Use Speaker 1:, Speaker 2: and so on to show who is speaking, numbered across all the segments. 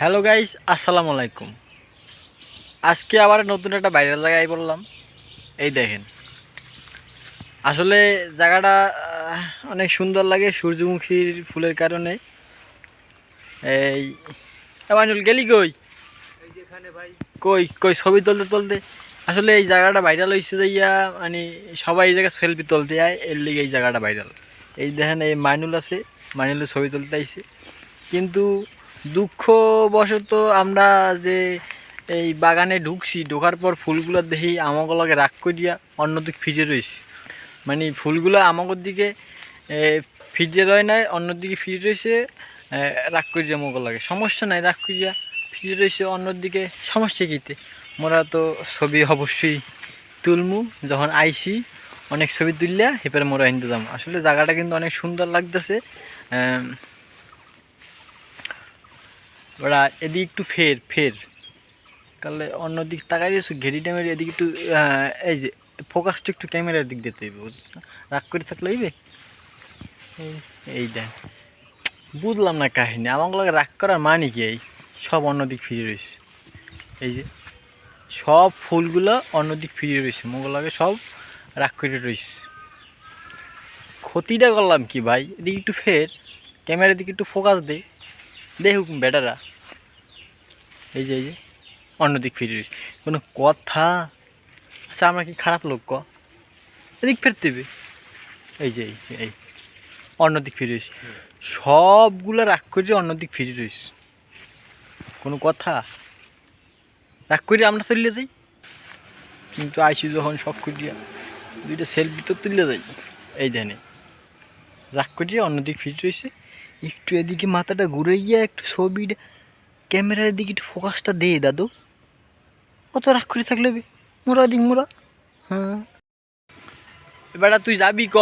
Speaker 1: Hello guys, আসসালামু আলাইকুম। আজকে আবার নতুন একটা ভাইরাল জায়গায় বললাম। এই দেখেন। আসলে জায়গাটা অনেক সুন্দর লাগে সূর্যমুখীর ফুলের কারণে। এই এমানুল গেলি কই? কই কই, ছবি তুলতে তুলতে। আসলে এই জায়গাটা ভাইরাল হয়েছে যাইয়া মানে সবাই এই জায়গায় সেলফি তুলতে যায়, এর লিগে এই জায়গাটা ভাইরাল এই দেখেন, এই মাইনুল আছে, মাইনুলের ছবি তুলতে আইছে। কিন্তু দুঃখবশত আমরা যে এই বাগানে ঢুকছি, ঢোকার পর ফুলগুলো দেখি আমাগুলোকে রাগ করিয়া অন্যদিক ফিরে রয়েছে। মানে ফুলগুলো আমাগর দিকে ফিরে রয় নাই, অন্যদিকে ফিরে রয়েছে রাগ করিয়া লাগে সমস্যা নাই, রাগ করিয়া ফিরে রয়েছে অন্যদিকে। সমস্যা কীতে মোরা তো ছবি অবশ্যই তুলমু, যখন আইসি অনেক ছবি তুললে এরপরে মোরা হিন্দু যাম আসলে জায়গাটা কিন্তু অনেক সুন্দর লাগতেছে ওরা এদিক একটু ফের ফের। তাহলে অন্যদিক তাকাই দিয়েছ ঘেরি টাইমের এদিকে একটু এই যে ফোকাসটা একটু ক্যামেরার দিক দিতে হইবে বুঝছ? রাগ করে থাকলে হইবে? এই- দেখ, বুঝলাম না কাহিনী লাগে রাগ করার মানে কি এই? সব অন্যদিক ফিরে রয়েছে। এই যে, সব ফুলগুলো অন্যদিক ফিরে রয়েছে মোগলাকে সব রাগ করে রয়েছে। ক্ষতিটা করলাম কি ভাই? এদিকে একটু ফের ক্যামেরার দিকে একটু ফোকাস দে। দেখুক বেটারা। এই যে এই যে, অন্যদিক ফিরে রয়েছে কোনো কথা? আচ্ছা আমরা কি খারাপ লোক ক? এদিক ফেরতে হবে এই যে এই যে, এই, অন্যদিক ফিরে রয়েছে সবগুলো রাগ করে অন্যদিক ফিরে রয়েছে কোনো কথা? রাগ করে আমরা চলে যাই। কিন্তু আইসি যখন সব করিয়া দুইটা সেলফি তো তুলে যাই এই ধ্যানে রাগ করিয়া অন্যদিক ফিরে রয়েছে একটু এদিকে মাথাটা ঘুরে গিয়ে একটু ছবিটা ক্যামেরার দিকে একটু ফোকাসটা দে দাদু। অত রাগ করে থাকলে মোরা দিক মোরা হ্যাঁ। এবারে তুই যাবি ক?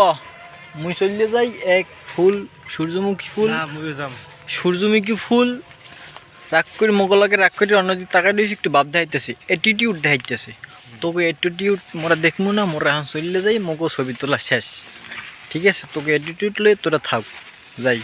Speaker 1: মুই চললে যাই এক ফুল সূর্যমুখী ফুল।
Speaker 2: না মুই যাম।
Speaker 1: সূর্যমুখী ফুল রাগ করে মোগলাকে রাগ করে অন্যদিকে তাকাই দিয়েছি একটু ভাব দেখাইতেছে অ্যাটিটিউড দেখাইতেছে। তোকে অ্যাটিটিউড মোরা দেখব না মোরা এখন চললে যাই মোগো ছবি তোলা শেষ। ঠিক আছে তোকে অ্যাটিটিউড লয়ে তোরা থাক যাই।